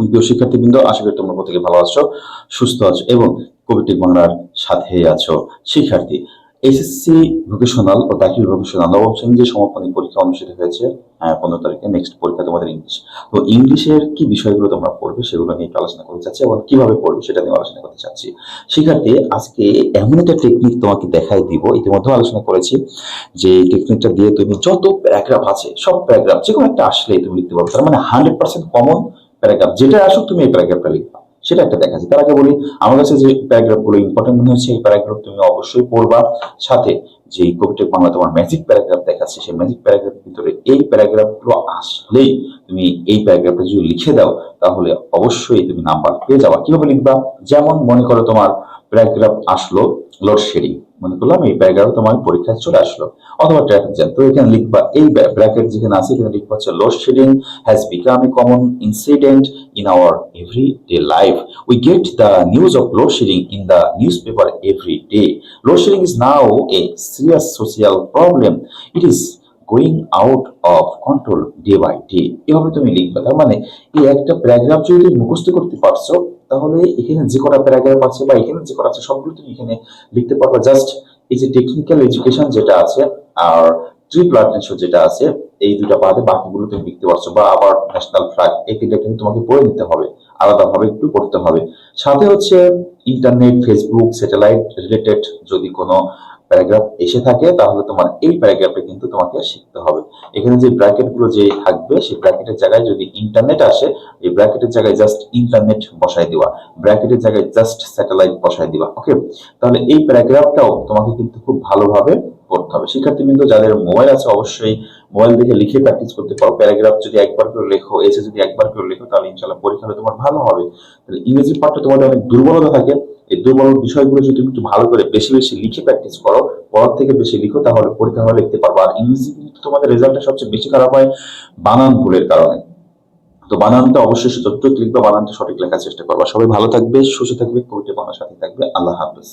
প্রিয় শিক্ষার্থীবৃন্দ, আশা করি তোমরা প্রত্যেকে ভালো আছো, সুস্থ আছো এবং কবিটি বাংলার সাথে আছো শিক্ষার্থী। এসএসসি ভোকেশনাল ও দাখিল ভোকেশনাল নবম শ্রেণির যে সমাপনী পরীক্ষা অনুষ্ঠিত হয়েছে পনেরো তারিখে নেক্সট পরীক্ষা তোমাদের ইংলিশ। তো ইংলিশের কি বিষয়গুলো তোমরা পড়বে সেগুলো নিয়ে আলোচনা করতে চাচ্ছি এবং কীভাবে পড়বে সেটা নিয়ে আলোচনা করতে চাচ্ছি। শিক্ষার্থী, আজকে এমন একটা টেকনিক তোমাকে দেখাই দিব ইতিমধ্যে আলোচনা করেছি যে টেকনিকটা দিয়ে তুমি যত প্যারাগ্রাফ আছে, সব প্যারাগ্রাফ যে কোনো একটা আসলেই তুমি লিখতে পারবে তার মানে হান্ড্রেড পার্সেন্ট কমন প্যারাগ্রাফ যেটা আসুক তুমি এই প্যারাগ্রাফটা লিখবা সেটা একটা দেখাচ্ছি। তার আগে বলি, আমার কাছে যে প্যারাগ্রাফগুলো ইম্পর্টেন্ট মনে হচ্ছে, এই প্যারাগ্রাফ তুমি অবশ্যই পড়বা। সাথে যে কবিটেক বাংলা তোমার ম্যাজিক প্যারাগ্রাফ দেখাচ্ছে, সেই ম্যাজিক প্যারাগ্রাফের ভিতরে এই প্যারাগ্রাফগুলো আসলেই তুমি এই প্যারাগ্রাফটা যদি লিখে দাও, তাহলে অবশ্যই তুমি নাম্বার পেয়ে যাবা। কীভাবে লিখবা? যেমন মনে করো তোমার প্যারাগ্রাফ আসলো লোডশেডিং মনে করলাম এই ব্যাগারও তোমার পরীক্ষায় চলে আসলো। অথবা ট্রাফিক জ্যাম তো এখানে লিখবা, এই ব্র্যাকেট যেখানে আছে, এখানে লিখবা হচ্ছে load shedding has become a common incident in our every day life we get the news of load shedding in the newspaper every day load shedding is now a serious social problem it is going out of control day by day এভাবে তুমি লিখবা। তার মানে এই একটা paragraph যদি মুখস্থ করতে পারছ তাহলে এখানে যে কটা প্যারাগ্রাফ আছে বা এখানে যে কটা আছে, সবগুলো তুমি এখানে লিখতে পারবা। জাস্ট এই যে টেকনিক্যাল এডুকেশন যেটা আছে আর ট্রি প্লান্টেশন যেটা আছে, এই দুটা বাদে বাকিগুলো তুমি লিখতে পারছ বা আবার ন্যাশনাল ফ্ল্যাগ এই তিনটা কিন্তু তোমাকে পড়ে নিতে হবে। আলাদাভাবে একটু করতে হবে। সাথে হচ্ছে ইন্টারনেট ফেসবুক স্যাটেলাইট রিলেটেড যদি কোনো প্যারাগ্রাফ এসে থাকে, তাহলে তোমার এই প্যারাগ্রাফে কিন্তু তোমাকে শিখতে হবে। এখানে যে ব্র্যাকেটগুলো যে থাকবে, সেই ব্র্যাকেটের জায়গায় যদি ইন্টারনেট আসে, এই ব্র্যাকেটের জায়গায় জাস্ট ইন্টারনেট বসাই দেওয়া ব্র্যাকেটের জায়গায় জাস্ট স্যাটেলাইট বসাই দেওয়া ওকে তাহলে এই প্যারাগ্রাফটাও তোমাকে কিন্তু খুব ভালোভাবে পড়তে হবে। শিক্ষার্থীবৃন্দ যাদের মোবাইল আছে অবশ্যই মোবাইল দেখে লিখে প্র্যাকটিস করতে পারো। প্যারাগ্রাফ যদি একবার করে লেখো এসে যদি একবার করে লেখো, তাহলে ইনশাল্লাহ পরীক্ষা তোমার ভালো হবে। তাহলে ইংরেজি পাঠটা তোমাদের অনেক দুর্বলতা থাকে। এই দুর্বল বিষয়গুলো যদি একটু ভালো করে বেশি বেশি লিখে প্র্যাকটিস করো, পড়ার থেকে বেশি লিখো, তাহলে পরীক্ষা হলে লিখতে পারব। আর ইংরেজি কিন্তু তোমাদের রেজাল্টটা সবচেয়ে বেশি খারাপ হয় বানান ভুলের কারণে। তো বানানটা অবশ্যই যতটুকু লিখবে বানানটা সঠিক লেখার চেষ্টা করবা। সবাই ভালো থাকবে, সুস্থ থাকবে কবিতা বানার সাথে থাকবে। আল্লাহ হাফেজ।